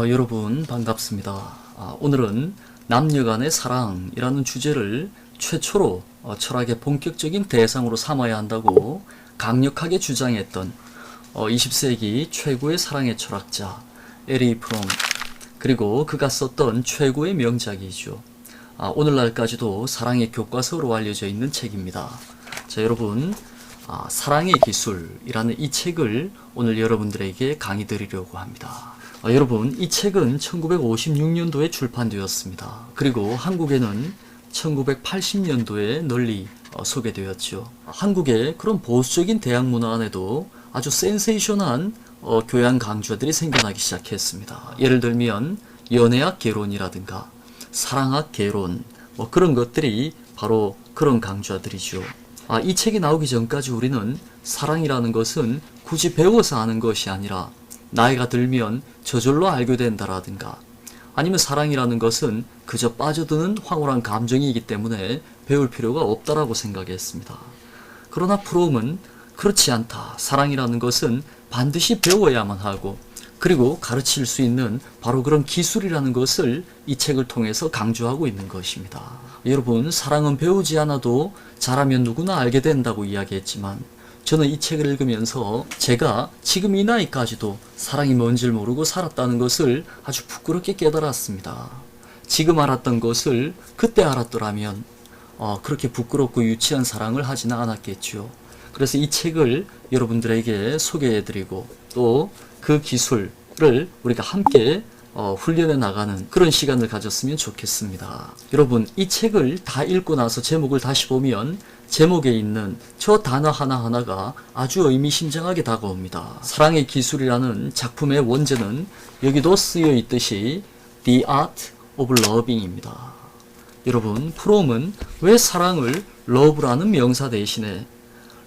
아, 여러분 반갑습니다. 아, 오늘은 남녀 간의 사랑이라는 주제를 최초로 어, 철학의 본격적인 대상으로 삼아야 한다고 강력하게 주장했던 어, 20세기 최고의 사랑의 철학자 에리 프롬 그리고 그가 썼던 최고의 명작이죠. 아, 오늘날까지도 사랑의 교과서로 알려져 있는 책입니다. 자, 여러분 아, 사랑의 기술이라는 이 책을 오늘 여러분들에게 강의 드리려고 합니다. 아, 여러분, 이 책은 1956년도에 출판되었습니다. 그리고 한국에는 1980년도에 널리 어, 소개되었죠. 한국의 그런 보수적인 대학 문화 안에도 아주 센세이션한 어, 교양 강좌들이 생겨나기 시작했습니다. 예를 들면 연애학 개론이라든가 사랑학 개론 뭐 그런 것들이 바로 그런 강좌들이죠. 아, 이 책이 나오기 전까지 우리는 사랑이라는 것은 굳이 배워서 아는 것이 아니라 나이가 들면 저절로 알게 된다라든가 아니면 사랑이라는 것은 그저 빠져드는 황홀한 감정이기 때문에 배울 필요가 없다라고 생각했습니다. 그러나 프롬은 그렇지 않다. 사랑이라는 것은 반드시 배워야만 하고 그리고 가르칠 수 있는 바로 그런 기술이라는 것을 이 책을 통해서 강조하고 있는 것입니다. 여러분, 사랑은 배우지 않아도 잘하면 누구나 알게 된다고 이야기했지만 저는 이 책을 읽으면서 제가 지금 이 나이까지도 사랑이 뭔지를 모르고 살았다는 것을 아주 부끄럽게 깨달았습니다. 지금 알았던 것을 그때 알았더라면 어, 그렇게 부끄럽고 유치한 사랑을 하지는 않았겠죠. 그래서 이 책을 여러분들에게 소개해드리고 또 그 기술을 우리가 함께 어, 훈련해 나가는 그런 시간을 가졌으면 좋겠습니다. 여러분, 이 책을 다 읽고 나서 제목을 다시 보면 제목에 있는 저 단어 하나하나가 아주 의미심장하게 다가옵니다. 사랑의 기술이라는 작품의 원제는 여기도 쓰여 있듯이 The Art of Loving입니다. 여러분, 프롬은 왜 사랑을 love라는 명사 대신에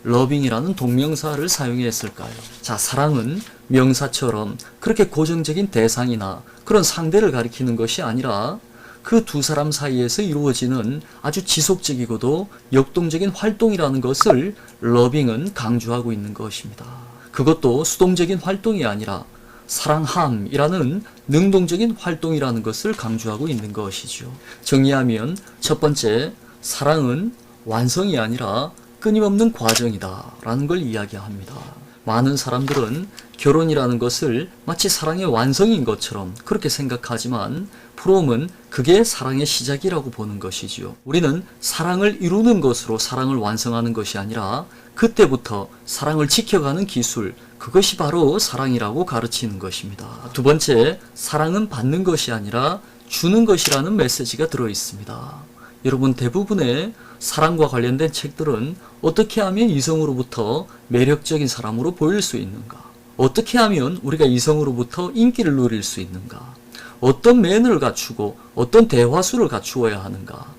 loving이라는 동명사를 사용했을까요? 자, 사랑은 명사처럼 그렇게 고정적인 대상이나 그런 상대를 가리키는 것이 아니라 그 두 사람 사이에서 이루어지는 아주 지속적이고도 역동적인 활동이라는 것을 러빙은 강조하고 있는 것입니다. 그것도 수동적인 활동이 아니라 사랑함이라는 능동적인 활동이라는 것을 강조하고 있는 것이죠. 정리하면 첫 번째, 사랑은 완성이 아니라 끊임없는 과정이다 라는 걸 이야기합니다. 많은 사람들은 결혼이라는 것을 마치 사랑의 완성인 것처럼 그렇게 생각하지만 프롬은 그게 사랑의 시작이라고 보는 것이지요. 우리는 사랑을 이루는 것으로 사랑을 완성하는 것이 아니라 그때부터 사랑을 지켜가는 기술, 그것이 바로 사랑이라고 가르치는 것입니다. 두 번째, 사랑은 받는 것이 아니라 주는 것이라는 메시지가 들어 있습니다. 여러분 대부분의 사랑과 관련된 책들은 어떻게 하면 이성으로부터 매력적인 사람으로 보일 수 있는가? 어떻게 하면 우리가 이성으로부터 인기를 누릴 수 있는가? 어떤 매너를 갖추고 어떤 대화수를 갖추어야 하는가?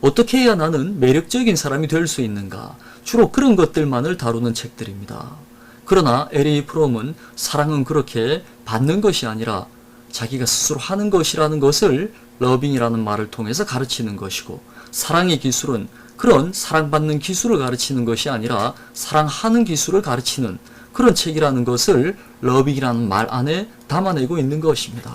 어떻게 해야 나는 매력적인 사람이 될 수 있는가? 주로 그런 것들만을 다루는 책들입니다. 그러나 L.A. 프롬은 사랑은 그렇게 받는 것이 아니라 자기가 스스로 하는 것이라는 것을 러빙이라는 말을 통해서 가르치는 것이고 사랑의 기술은 그런 사랑받는 기술을 가르치는 것이 아니라 사랑하는 기술을 가르치는 그런 책이라는 것을 러빙이라는 말 안에 담아내고 있는 것입니다.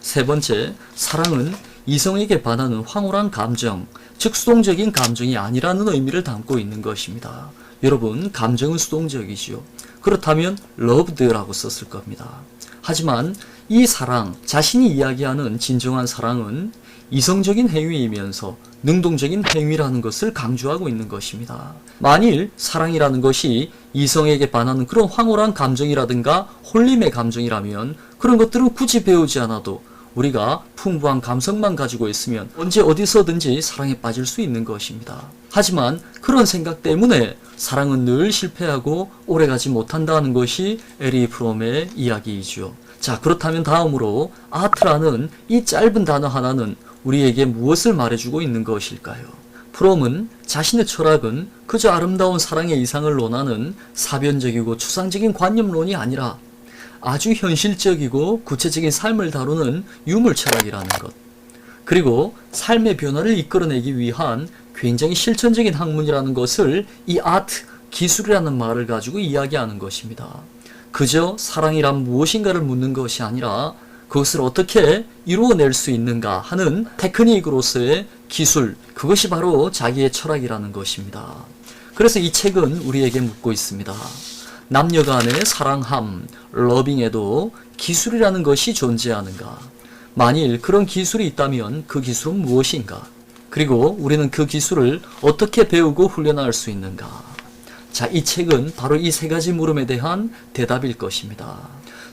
세 번째, 사랑은 이성에게 반하는 황홀한 감정, 즉 수동적인 감정이 아니라는 의미를 담고 있는 것입니다. 여러분, 감정은 수동적이지요. 그렇다면 loved라고 썼을 겁니다. 하지만 이 사랑, 자신이 이야기하는 진정한 사랑은 이성적인 행위이면서 능동적인 행위라는 것을 강조하고 있는 것입니다. 만일 사랑이라는 것이 이성에게 반하는 그런 황홀한 감정이라든가 홀림의 감정이라면 그런 것들은 굳이 배우지 않아도 우리가 풍부한 감성만 가지고 있으면 언제 어디서든지 사랑에 빠질 수 있는 것입니다. 하지만 그런 생각 때문에 사랑은 늘 실패하고 오래가지 못한다는 것이 에리 프롬의 이야기이죠. 자, 그렇다면 다음으로 아트라는 이 짧은 단어 하나는 우리에게 무엇을 말해주고 있는 것일까요? 프롬은 자신의 철학은 그저 아름다운 사랑의 이상을 논하는 사변적이고 추상적인 관념론이 아니라 아주 현실적이고 구체적인 삶을 다루는 유물 철학이라는 것. 그리고 삶의 변화를 이끌어내기 위한 굉장히 실천적인 학문이라는 것을 이 아트, 기술이라는 말을 가지고 이야기하는 것입니다. 그저 사랑이란 무엇인가를 묻는 것이 아니라 그것을 어떻게 이루어낼 수 있는가 하는 테크닉으로서의 기술, 그것이 바로 자기의 철학이라는 것입니다. 그래서 이 책은 우리에게 묻고 있습니다. 남녀 간의 사랑함, 러빙에도 기술이라는 것이 존재하는가? 만일 그런 기술이 있다면 그 기술은 무엇인가? 그리고 우리는 그 기술을 어떻게 배우고 훈련할 수 있는가? 자, 이 책은 바로 이 세 가지 물음에 대한 대답일 것입니다.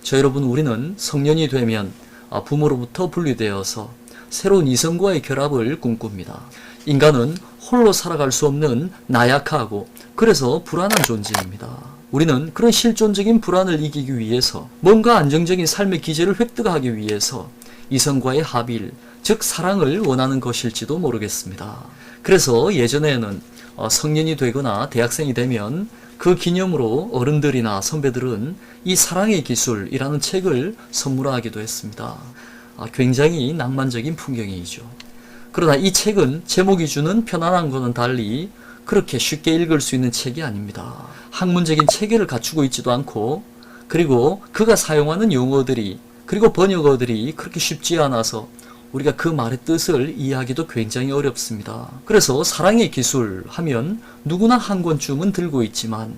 저 여러분, 우리는 성년이 되면 아, 부모로부터 분리되어서 새로운 이성과의 결합을 꿈꿉니다. 인간은 홀로 살아갈 수 없는 나약하고 그래서 불안한 존재입니다. 우리는 그런 실존적인 불안을 이기기 위해서 뭔가 안정적인 삶의 기제를 획득하기 위해서 이성과의 합일, 즉 사랑을 원하는 것일지도 모르겠습니다. 그래서 예전에는 어, 성년이 되거나 대학생이 되면 그 기념으로 어른들이나 선배들은 이 사랑의 기술이라는 책을 선물하기도 했습니다. 아, 굉장히 낭만적인 풍경이죠. 그러나 이 책은 제목이 주는 편안함과는 달리 그렇게 쉽게 읽을 수 있는 책이 아닙니다. 학문적인 체계를 갖추고 있지도 않고 그리고 그가 사용하는 용어들이 그리고 번역어들이 그렇게 쉽지 않아서 우리가 그 말의 뜻을 이해하기도 굉장히 어렵습니다. 그래서 사랑의 기술 하면 누구나 한 권쯤은 들고 있지만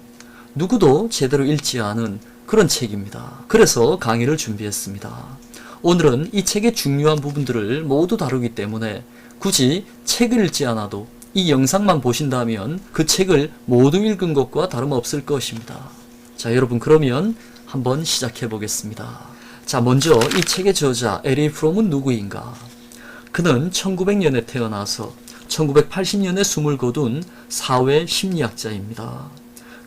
누구도 제대로 읽지 않은 그런 책입니다. 그래서 강의를 준비했습니다. 오늘은 이 책의 중요한 부분들을 모두 다루기 때문에 굳이 책을 읽지 않아도 이 영상만 보신다면 그 책을 모두 읽은 것과 다름없을 것입니다. 자, 여러분 그러면 한번 시작해 보겠습니다. 자, 먼저 이 책의 저자 에리 프롬은 누구인가? 그는 1900년에 태어나서 1980년에 숨을 거둔 사회 심리학자입니다.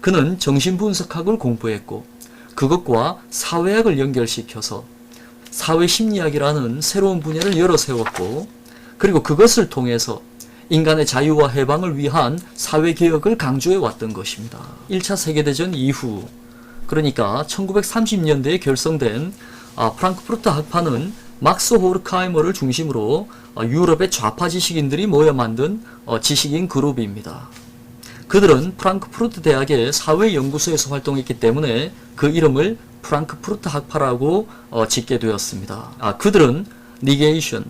그는 정신분석학을 공부했고 그것과 사회학을 연결시켜서 사회 심리학이라는 새로운 분야를 열어 세웠고 그리고 그것을 통해서 인간의 자유와 해방을 위한 사회 개혁을 강조해 왔던 것입니다. 1차 세계대전 이후 그러니까 1930년대에 결성된 아, 프랑크푸르트 학파는 막스 호르카이머를 중심으로 어, 유럽의 좌파 지식인들이 모여 만든 어, 지식인 그룹입니다. 그들은 프랑크푸르트 대학의 사회연구소에서 활동했기 때문에 그 이름을 프랑크푸르트 학파라고 어, 짓게 되었습니다. 아, 그들은 니게이션,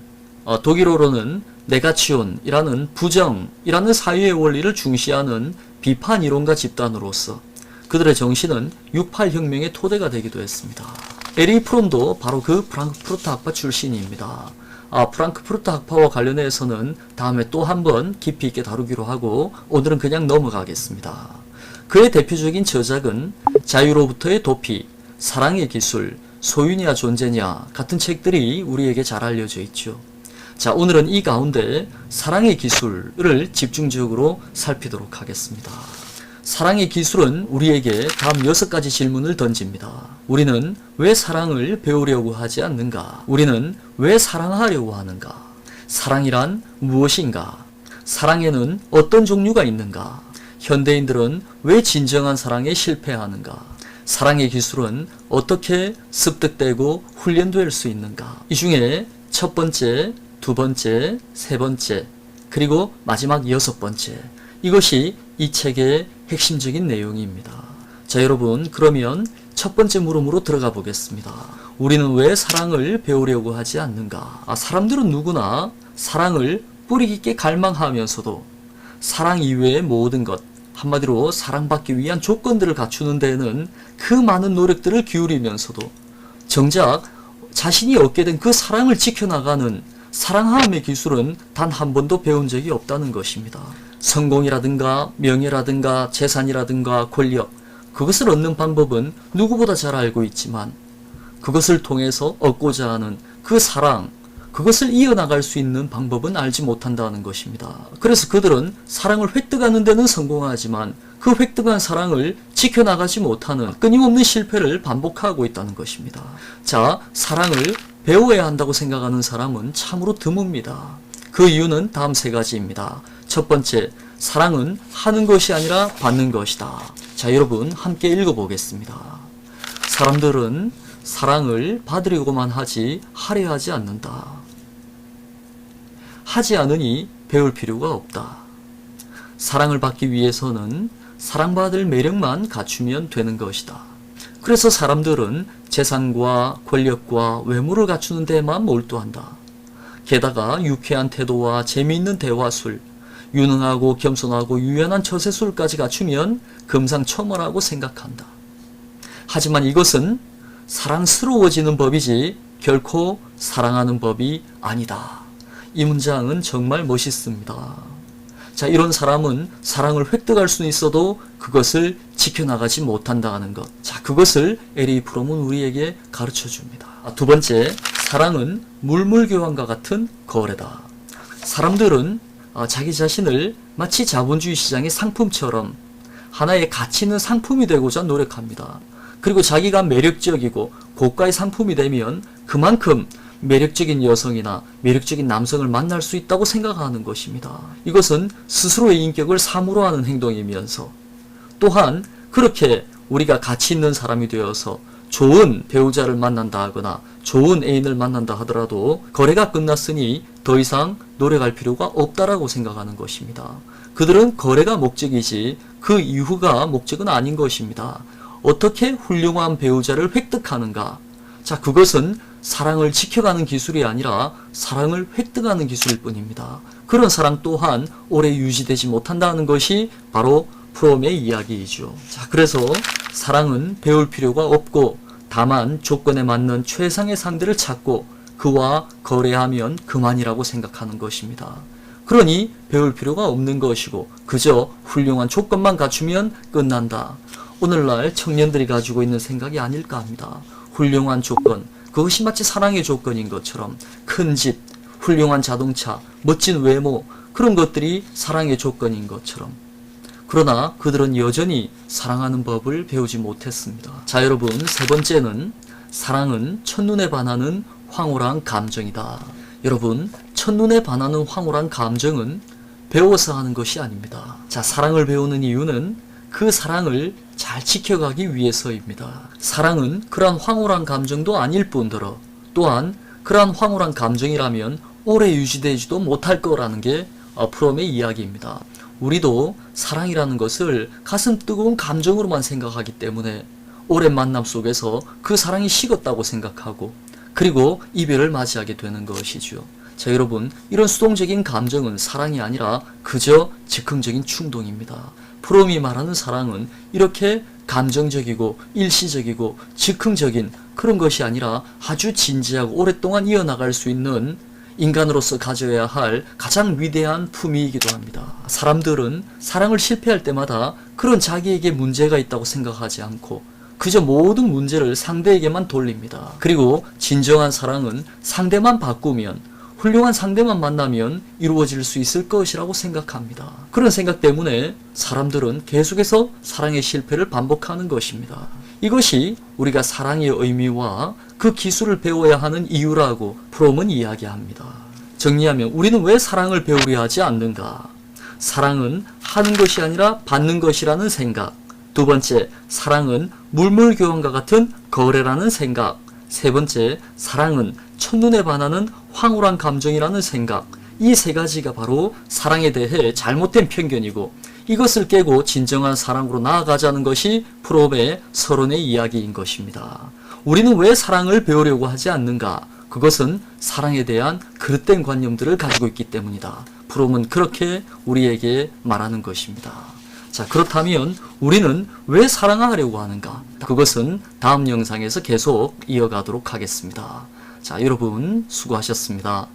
어, 독일어로는 네가치온이라는 부정이라는 사회의 원리를 중시하는 비판 이론가 집단으로서 그들의 정신은 68혁명의 토대가 되기도 했습니다. 에리 프롬도 바로 그 프랑크푸르트 학파 출신입니다. 아, 프랑크푸르트 학파와 관련해서는 다음에 또 한 번 깊이 있게 다루기로 하고 오늘은 그냥 넘어가겠습니다. 그의 대표적인 저작은 자유로부터의 도피, 사랑의 기술, 소유냐 존재냐 같은 책들이 우리에게 잘 알려져 있죠. 자, 오늘은 이 가운데 사랑의 기술을 집중적으로 살피도록 하겠습니다. 사랑의 기술은 우리에게 다음 여섯 가지 질문을 던집니다. 우리는 왜 사랑을 배우려고 하지 않는가? 우리는 왜 사랑하려고 하는가? 사랑이란 무엇인가? 사랑에는 어떤 종류가 있는가? 현대인들은 왜 진정한 사랑에 실패하는가? 사랑의 기술은 어떻게 습득되고 훈련될 수 있는가? 이 중에 첫 번째, 두 번째, 세 번째, 그리고 마지막 여섯 번째. 이것이 이 책의 핵심적인 내용입니다. 자, 여러분, 그러면 첫 번째 물음으로 들어가 보겠습니다. 우리는 왜 사랑을 배우려고 하지 않는가? 아, 사람들은 누구나 사랑을 뿌리 깊게 갈망하면서도 사랑 이외의 모든 것, 한마디로 사랑받기 위한 조건들을 갖추는 데에는 그 많은 노력들을 기울이면서도 정작 자신이 얻게 된 그 사랑을 지켜나가는 사랑함의 기술은 단 한 번도 배운 적이 없다는 것입니다. 성공이라든가 명예라든가 재산이라든가 권력, 그것을 얻는 방법은 누구보다 잘 알고 있지만 그것을 통해서 얻고자 하는 그 사랑, 그것을 이어나갈 수 있는 방법은 알지 못한다는 것입니다. 그래서 그들은 사랑을 획득하는 데는 성공하지만 그 획득한 사랑을 지켜나가지 못하는 끊임없는 실패를 반복하고 있다는 것입니다. 자, 사랑을 배워야 한다고 생각하는 사람은 참으로 드뭅니다. 그 이유는 다음 세 가지입니다. 첫 번째, 사랑은 하는 것이 아니라 받는 것이다. 자, 여러분, 함께 읽어보겠습니다. 사람들은 사랑을 받으려고만 하지 하려 하지 않는다. 하지 않으니 배울 필요가 없다. 사랑을 받기 위해서는 사랑받을 매력만 갖추면 되는 것이다. 그래서 사람들은 재산과 권력과 외모를 갖추는 데만 몰두한다. 게다가 유쾌한 태도와 재미있는 대화술, 유능하고 겸손하고 유연한 처세술까지 갖추면 금상첨화라고 생각한다. 하지만 이것은 사랑스러워지는 법이지 결코 사랑하는 법이 아니다. 이 문장은 정말 멋있습니다. 자, 이런 사람은 사랑을 획득할 수는 있어도 그것을 지켜나가지 못한다는 것. 자, 그것을 에리 프롬은 우리에게 가르쳐 줍니다. 아, 두 번째, 사랑은 물물교환과 같은 거래다. 사람들은 어, 자기 자신을 마치 자본주의 시장의 상품처럼 하나의 가치 있는 상품이 되고자 노력합니다. 그리고 자기가 매력적이고 고가의 상품이 되면 그만큼 매력적인 여성이나 매력적인 남성을 만날 수 있다고 생각하는 것입니다. 이것은 스스로의 인격을 사무로 하는 행동이면서 또한 그렇게 우리가 가치 있는 사람이 되어서 좋은 배우자를 만난다 하거나 좋은 애인을 만난다 하더라도 거래가 끝났으니 더 이상 노력할 필요가 없다라고 생각하는 것입니다. 그들은 거래가 목적이지 그 이후가 목적은 아닌 것입니다. 어떻게 훌륭한 배우자를 획득하는가? 자, 그것은 사랑을 지켜가는 기술이 아니라 사랑을 획득하는 기술일 뿐입니다. 그런 사랑 또한 오래 유지되지 못한다는 것이 바로 프롬의 이야기이죠. 자, 그래서 사랑은 배울 필요가 없고 다만 조건에 맞는 최상의 상대를 찾고 그와 거래하면 그만이라고 생각하는 것입니다. 그러니 배울 필요가 없는 것이고 그저 훌륭한 조건만 갖추면 끝난다. 오늘날 청년들이 가지고 있는 생각이 아닐까 합니다. 훌륭한 조건, 그것이 마치 사랑의 조건인 것처럼 큰 집, 훌륭한 자동차, 멋진 외모, 그런 것들이 사랑의 조건인 것처럼. 그러나 그들은 여전히 사랑하는 법을 배우지 못했습니다. 자, 여러분, 세 번째는 사랑은 첫눈에 반하는 황홀한 감정이다. 여러분, 첫눈에 반하는 황홀한 감정은 배워서 하는 것이 아닙니다. 자, 사랑을 배우는 이유는 그 사랑을 잘 지켜가기 위해서입니다. 사랑은 그러한 황홀한 감정도 아닐 뿐더러 또한 그러한 황홀한 감정이라면 오래 유지되지도 못할 거라는 게 어, 프롬의 이야기입니다. 우리도 사랑이라는 것을 가슴 뜨거운 감정으로만 생각하기 때문에 오랜 만남 속에서 그 사랑이 식었다고 생각하고 그리고 이별을 맞이하게 되는 것이죠. 자, 여러분, 이런 수동적인 감정은 사랑이 아니라 그저 즉흥적인 충동입니다. 프롬이 말하는 사랑은 이렇게 감정적이고 일시적이고 즉흥적인 그런 것이 아니라 아주 진지하고 오랫동안 이어나갈 수 있는 인간으로서 가져야 할 가장 위대한 품위이기도 합니다. 사람들은 사랑을 실패할 때마다 그런 자기에게 문제가 있다고 생각하지 않고 그저 모든 문제를 상대에게만 돌립니다. 그리고 진정한 사랑은 상대만 바꾸면 훌륭한 상대만 만나면 이루어질 수 있을 것이라고 생각합니다. 그런 생각 때문에 사람들은 계속해서 사랑의 실패를 반복하는 것입니다. 이것이 우리가 사랑의 의미와 그 기술을 배워야 하는 이유라고 프롬은 이야기합니다. 정리하면 우리는 왜 사랑을 배우려 하지 않는가? 사랑은 하는 것이 아니라 받는 것이라는 생각. 두 번째, 사랑은 물물교환과 같은 거래라는 생각. 세 번째, 사랑은 첫눈에 반하는 황홀한 감정이라는 생각. 이 세 가지가 바로 사랑에 대해 잘못된 편견이고 이것을 깨고 진정한 사랑으로 나아가자는 것이 프롬의 서론의 이야기인 것입니다. 우리는 왜 사랑을 배우려고 하지 않는가? 그것은 사랑에 대한 그릇된 관념들을 가지고 있기 때문이다. 프롬은 그렇게 우리에게 말하는 것입니다. 자, 그렇다면 우리는 왜 사랑하려고 하는가? 그것은 다음 영상에서 계속 이어가도록 하겠습니다. 자, 여러분 수고하셨습니다.